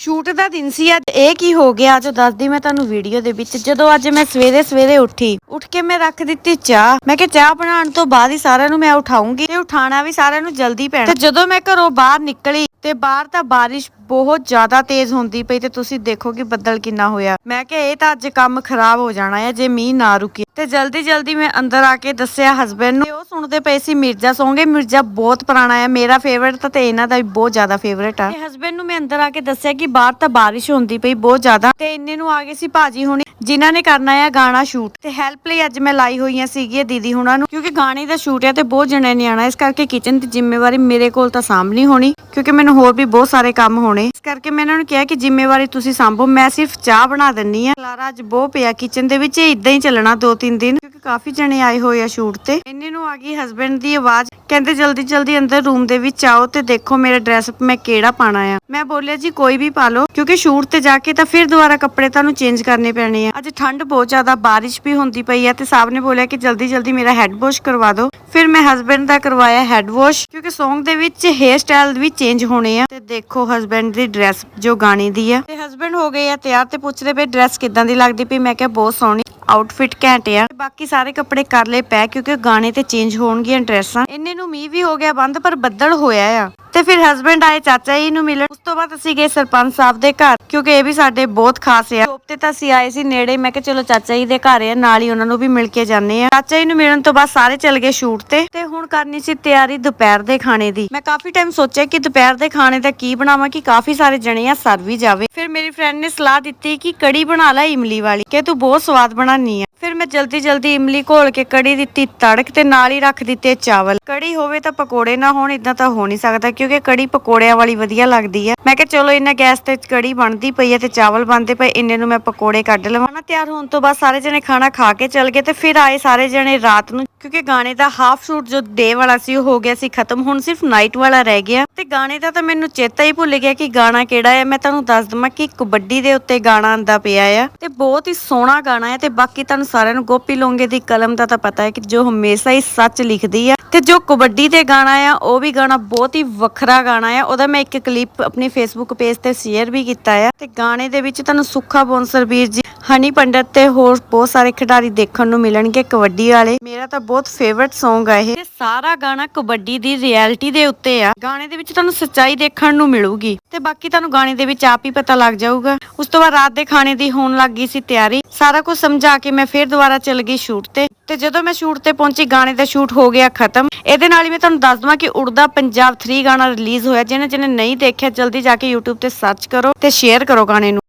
Shoot ਦਾ ਦਿਨ ਸੀ ਅੱਜ। ਇਹ ਕੀ ਹੋ ਗਿਆ? ਅੱਜ ਦੱਸਦੀ ਮੈਂ ਤੁਹਾਨੂੰ ਵੀਡੀਓ ਦੇ ਵਿੱਚ। ਜਦੋਂ ਅੱਜ ਮੈਂ ਸਵੇਰੇ ਸਵੇਰੇ ਉੱਠੀ, ਉੱਠ ਕੇ ਮੈਂ ਰੱਖ ਦਿੱਤੀ ਚਾਹ। ਮੈਂ ਕਿਹਾ ਚਾਹ ਬਣਾਉਣ ਤੋਂ ਬਾਅਦ ਹੀ ਸਾਰਿਆਂ ਨੂੰ ਮੈਂ ਉਠਾਉਂਗੀ ਤੇ ਉਠਾਣਾ ਵੀ ਸਾਰਿਆਂ ਨੂੰ ਜਲਦੀ ਪੈਣਾ। ਤੇ ਜਦੋਂ ਮੈਂ ਘਰੋਂ ਬਾਹਰ ਨਿਕਲੀ ਤੇ ਬਾਹਰ ਤਾਂ ਬਾਰਿਸ਼ ਬਹੁਤ ਜ਼ਿਆਦਾ ਤੇਜ਼ ਹੁੰਦੀ ਪਈ ਤੇ ਤੁਸੀਂ ਦੇਖੋ ਕਿ ਬੱਦਲ ਕਿੰਨਾ ਹੋਇਆ। ਮੈਂ ਕਿਹਾ ਇਹ ਤਾਂ ਅੱਜ ਕੰਮ ਖਰਾਬ ਹੋ ਜਾਣਾ ਹੈ, ਜੇ ਮੀਂਹ ਨਾ ਰੁਕੇ। ਤੇ ਜਲਦੀ ਜਲਦੀ ਮੈਂ ਅੰਦਰ ਆ ਕੇ ਦੱਸਿਆ ਹਸਬੰਡ ਨੂੰ। ਉਹ ਸੁਣਦੇ ਪਏ ਸੀ, ਮਿਰਜ਼ਾ ਸੌਂਗੇ ਮਿਰਜ਼ਾ ਬਹੁਤ ਪੁਰਾਣਾ ਹੈ ਮੇਰਾ ਫੇਵਰਟ ਤਾਂ ਤੇ ਇਹਨਾਂ ਦਾ ਵੀ ਬਹੁਤ ਜ਼ਿਆਦਾ ਫੇਵਰਟ ਆ। ਤੇ ਹਸਬੰਡ ਨੂੰ ਮੈਂ ਅੰਦਰ ਆ ਕੇ ਦੱਸਿਆ ਕਿ ਬਾਹਰ ਤਾਂ ਬਾਰਿਸ਼ ਹੁੰਦੀ ਪਈ ਬਹੁਤ ਜ਼ਿਆਦਾ। ਤੇ ਇੰਨੇ ਨੂੰ ਆ ਗਏ ਸੀ ਭਾਜੀ ਹੁਣੀ, ਜਿਨ੍ਹਾਂ ਨੇ ਕਰਨਾ ਹੈ ਗਾਣਾ ਸ਼ੂਟ ਤੇ ਹੈਲਪ ਲਈ ਅੱਜ ਮੈਂ ਲਾਈ ਹੋਈਆਂ ਸੀਗੀਆਂ ਦੀਦੀ ਹੁਣਾਂ ਨੂੰ, ਕਿਉਂਕਿ ਗਾਣੇ ਦਾ ਸ਼ੂਟ ਹੈ ਤੇ ਬਹੁਤ ਜਣੇ ਨੇ ਆਣਾ ਇਸ ਕਰਕੇ ਕਿਚਨ ਦੀ ਜ਼ਿੰਮੇਵਾਰੀ ਮੇਰੇ ਕੋਲ ਤਾਂ ਸਾਂਭਣੀ ਹੋਣੀ, ਕਿਉਂਕਿ ਮੈਨੂੰ ਹੋਰ ਵੀ ਬਹੁਤ ਸਾਰੇ ਕੰਮ ਹੋਣੇ। ਇਸ ਕਰਕੇ ਮੈਂ ਇਹਨਾਂ ਨੂੰ ਕਿਹਾ ਕਿ ਜ਼ਿੰਮੇਵਾਰੀ ਤੁਸੀਂ ਸਾਂਭੋ। ਮੈਂ ਸਿਰਫ ਚਾਹ ਬਣਾ ਦਿੰਨੀ ਆ। ਲਾਰਾ ਅੱਜ ਬਹੁਤ ਪਿਆ। ਕਿਚਨ ਦੇ ਵਿੱਚ ਇਹ ਇਦਾਂ ਹੀ ਚੱਲਣਾ ਦੋ ਤਿੰਨ ਦਿਨ, ਕਿਉਂਕਿ ਕਾਫੀ ਜਣੇ ਆਏ ਹੋਏ ਆ ਸ਼ੂਟ ਤੇ। ਇੰਨੇ ਨੂੰ ਆ ਗਈ ਹਸਬੰਡ ਦੀ ਆਵਾਜ਼। ਕਹਿੰਦੇ, ਜਲਦੀ ਜਲਦੀ ਅੰਦਰ ਰੂਮ ਦੇ ਵਿੱਚ ਆਓ ਤੇ ਦੇਖੋ ਮੇਰਾ ਡਰੈਸ ਮੈਂ ਕਿਹੜਾ ਪਾਣਾ ਆ। ਮੈਂ ਬੋਲਿਆ, ਜੀ, ਕੋਈ ਵੀ ਪਾ ਲਓ, ਕਿਉਂਕਿ ਸ਼ੂਟ ਤੇ ਜਾ ਕੇ ਤਾਂ ਫਿਰ ਦੁਬਾਰਾ ਕੱਪੜੇ ਤੁਹਾਨੂੰ ਚੇਂਜ ਕਰਨੇ ਪੈਣੇ ਆ। ਅੱਜ ਠੰਡ ਬਹੁਤ ਜ਼ਿਆਦਾ, ਬਾਰਿਸ਼ ਵੀ ਹੁੰਦੀ ਪਈ ਆ ਤੇ ਸਾਹਿਬ ਨੇ ਬੋਲਿਆ ਕਿ ਜਲਦੀ ਜਲਦੀ ਮੇਰਾ ਹੈਡ ਵਾਸ਼ ਕਰਵਾ ਦਿਓ। ਫਿਰ ਮੈਂ ਹਸਬੰਡ ਦਾ ਕਰਵਾਇਆ ਹੈਡ ਵਾਸ਼ ਕਿਉਂਕਿ Song ਦੇ ਵਿੱਚ ਹੇਅਰ ਸਟਾਈਲ ਵੀ ਚੇਂਜ ਹੋਣੇ ਆ। ਤੇ ਦੇਖੋ ਹਸਬੰਡ ਦੀ ਡਰੈਸ ਜੋ ਗਾਣੇ ਦੀ ਆ। ਤੇ ਹਸਬੰਡ ਹੋ ਗਏ ਆ ਤਿਆਰ ਤੇ ਪੁੱਛ ਰਹੇ ਪਏ ਡਰੈਸ ਕਿਦਾਂ ਦੀ ਲੱਗਦੀ ਪਈ? ਮੈਂ ਕਿਹਾ, ਬਹੁਤ ਸੋਹਣੀ। ਆਊਟਫਿਟ ਘੈਂਟ ਆ। ਬਾਕੀ ਸਾਰੇ ਕੱਪੜੇ ਕਰ ਲਏ ਪੈ, ਕਿਉਂਕਿ ਗਾਣੇ ਤੇ ਚੇਂਜ ਹੋਣਗੀਆਂ ਡਰੈਸਾਂ। ਇੰਨੇ ਨੂੰ ਮੀਂਹ ਵੀ ਹੋ ਗਿਆ ਬੰਦ, ਪਰ ਬੱਦਲ ਹੋਇਆ ਆ। ਤੇ ਫਿਰ ਹਸਬੰਡ ਆਏ, ਚਾਚਾ ਜੀ ਨੂੰ ਮਿਲਣ। ਉਸ ਤੋਂ ਬਾਅਦ ਅਸੀਂ ਗਏ ਸਰਪੰਚ ਸਾਹਿਬ ਦੇ ਘਰ, ਕਿਉਂਕਿ ਇਹ ਵੀ ਸਾਡੇ ਬਹੁਤ ਖਾਸ ਆ। ਜੋਬ ਤੇ ਤਾਂ ਅਸੀਂ ਆਏ ਸੀ ਨੇੜੇ, ਮੈਂ ਕਿਹਾ ਚਲੋ ਚਾਚਾ ਜੀ ਦੇ ਘਰ ਆ, ਨਾਲ ਹੀ ਉਹਨਾਂ ਨੂੰ ਵੀ ਮਿਲ ਕੇ ਜਾਂਦੇ ਆ। ਚਾਚਾ ਜੀ ਨੂੰ ਮਿਲਣ ਤੋਂ ਬਾਅਦ ਸਾਰੇ ਚੱਲ ਗਏ ਸ਼ੂਟ ਤੇ। ਤੇ ਹੁਣ ਕਰਨੀ ਸੀ ਤਿਆਰੀ ਦੁਪਹਿਰ ਦੇ ਖਾਣੇ ਦੀ। ਮੈਂ ਕਾਫੀ ਟਾਈਮ ਸੋਚਿਆ ਕਿ ਦੁਪਹਿਰ ਦੇ ਖਾਣੇ ਦਾ ਕੀ ਬਣਾਵਾਂ, ਕਿ ਕਾਫੀ ਸਾਰੇ ਜਣੇ ਆ, ਸਰ ਵੀ ਜਾਵੇ। ਫਿਰ ਮੇਰੀ ਫਰੈਂਡ ਨੇ ਸਲਾਹ ਦਿੱਤੀ ਕਿ ਕੜੀ ਬਣਾ ਲੈ, ਇਮਲੀ ਵਾਲੀ। ਕਿ ਤੂੰ ਬਹੁਤ ਸਵਾਦ ਬਣਾਨੀ ਆ। ਮੈਂ ਜਲਦੀ ਜਲਦੀ ਇਮਲੀ ਘੋਲ ਕੇ ਕੜੀ ਦਿੱਤੀ ਤੜਕ ਤੇ ਨਾਲ ਹੀ ਰੱਖ ਦਿੱਤੇ ਚਾਵਲ। ਕੜੀ ਹੋਵੇ ਤਾਂ ਪਕੌੜੇ ਨਾ ਹੋਣ ਇਦਾਂ ਤਾਂ ਹੋ ਨਹੀਂ ਸਕਦਾ, ਕਿਉਂਕਿ ਕੜੀ ਪਕੌੜਿਆਂ ਵਾਲੀ ਵਧੀਆ ਲੱਗਦੀ ਹੈ। ਮੈਂ ਕਿਹਾ ਚਲੋ ਇਹਨਾਂ ਗੈਸ ਤੇ ਕੜੀ ਬਣਦੀ ਪਈ ਹੈ ਤੇ ਚਾਵਲ ਬਣਦੇ ਪਏ, ਇੰਨੇ ਨੂੰ ਮੈਂ ਪਕੌੜੇ ਕੱਢ ਲਵਾਂ। ਨਾ ਤਿਆਰ ਹੋਣ ਤੋਂ ਬਾਅਦ ਸਾਰੇ ਜਣੇ ਖਾਣਾ ਖਾ ਕੇ ਚਲ ਗਏ ਤੇ ਫਿਰ ਆਏ ਸਾਰੇ ਜਣੇ ਰਾਤ ਨੂੰ। ਕਿਉਂਕਿ ਗਾਣੇ ਦਾ ਹਾਫ ਸ਼ੂਟ ਜੋ ਡੇ ਵਾਲਾ ਸੀ, ਉਹ ਹੋ ਗਿਆ ਸੀ ਖਤਮ। ਹੁਣ ਸਿਰਫ ਨਾਈਟ ਵਾਲਾ ਰਹਿ ਗਿਆ। ਤੇ ਗਾਣੇ ਦਾ ਤਾਂ ਮੈਨੂੰ ਚੇਤਾ ਹੀ ਭੁੱਲ ਗਿਆ ਕਿ ਗਾਣਾ ਕਿਹੜਾ ਹੈ। ਮੈਂ ਤੁਹਾਨੂੰ ਦੱਸ ਦਵਾਂ ਕਿ ਕਬੱਡੀ ਦੇ ਉੱਤੇ ਗਾਣਾ ਆਂਦਾ ਪਿਆ ਆ। ਤੇ ਬਹੁਤ ਹੀ ਸੋਹਣਾ ਗਾਣਾ ਹੈ ਤੇ ਬਾਕੀ ਤੁਹਾਨੂੰ ਸਾਰਿਆਂ ਨੂੰ ਗੋਪੀ ਲੋਂਗੇ ਦੀ ਕਲਮ ਦਾ ਤਾਂ ਪਤਾ ਹੈ ਕਿ ਜੋ ਹਮੇਸ਼ਾ ਹੀ ਸੱਚ ਲਿਖਦੀ ਆ। ਤੇ ਜੋ ਕਬੱਡੀ ਤੇ ਗਾਣਾ ਆ, ਉਹ ਵੀ ਗਾਣਾ ਬਹੁਤ ਹੀ ਵੱਖਰਾ ਗਾਣਾ ਆ। ਉਹਦਾ ਮੈਂ ਇੱਕ ਕਲਿੱਪ ਆਪਣੇ ਫੇਸਬੁੱਕ ਪੇਜ ਤੇ ਸ਼ੇਅਰ ਵੀ ਕੀਤਾ ਆ। ਤੇ ਗਾਣੇ ਦੇ ਵਿੱਚ ਤੁਹਾਨੂੰ ਸੁੱਖਾ ਬੋਨਸਰ ਵੀਰ ਜੀ, ਹਨੀ ਪੰਡਤ ਤੇ ਹੋਰ ਬਹੁਤ ਸਾਰੇ ਖਿਡਾਰੀ ਦੇਖਣ ਨੂੰ ਮਿਲਣਗੇ ਕਬੱਡੀ ਵਾਲੇ। ਮੇਰਾ ਤਾਂ ਬਹੁਤ ਫੇਵਰਿਟ Song ਆ ਇਹ। ਤੇ ਸਾਰਾ ਗਾਣਾ ਕਬੱਡੀ ਦੀ ਰਿਐਲਿਟੀ ਦੇ ਉੱਤੇ ਆ। ਗਾਣੇ ਦੇ ਵਿੱਚ ਤੁਹਾਨੂੰ ਸੱਚਾਈ ਦੇਖਣ ਨੂੰ ਮਿਲੂਗੀ। ਤੇ ਬਾਕੀ ਤੁਹਾਨੂੰ ਗਾਣੇ ਦੇ ਵਿੱਚ ਆਪ ਹੀ ਪਤਾ ਲੱਗ ਜਾਊਗਾ। ਉਸ ਤੋਂ ਬਾਅਦ ਰਾਤ ਦੇ ਖਾਣੇ ਦੀ ਹੋਣ ਲੱਗ ਗਈ ਸੀ ਤਿਆਰੀ। ਸਾਰਾ ਕੁਝ ਸਮਝਾ ਕੇ ਮੈਂ ਫੇਰ ਦੁਬਾਰਾ ਚੱਲ ਗਈ ਸ਼ੂਟ ਤੇ। ਤੇ ਜਦੋਂ ਮੈਂ ਸ਼ੂਟ ਤੇ ਪਹੁੰਚੀ, ਗਾਣੇ ਦਾ ਸ਼ੂਟ ਹੋ ਗਿਆ ਖਤਮ। ਇਹਦੇ ਨਾਲ ਹੀ ਮੈਂ ਤੁਹਾਨੂੰ ਦੱਸ ਦਵਾਂ ਕਿ ਉੜਦਾ ਪੰਜਾਬ 3 ਗਾਣਾ ਰਿਲੀਜ਼ ਹੋਇਆ। ਜਿਹਨੇ ਜਿਹਨੇ ਨਹੀਂ ਦੇਖਿਆ, ਜਲਦੀ ਜਾ ਕੇ YouTube ਤੇ ਸਰਚ ਕਰੋ ਤੇ ਸ਼ੇਅਰ ਕਰੋ ਗਾਣੇ ਨੂੰ।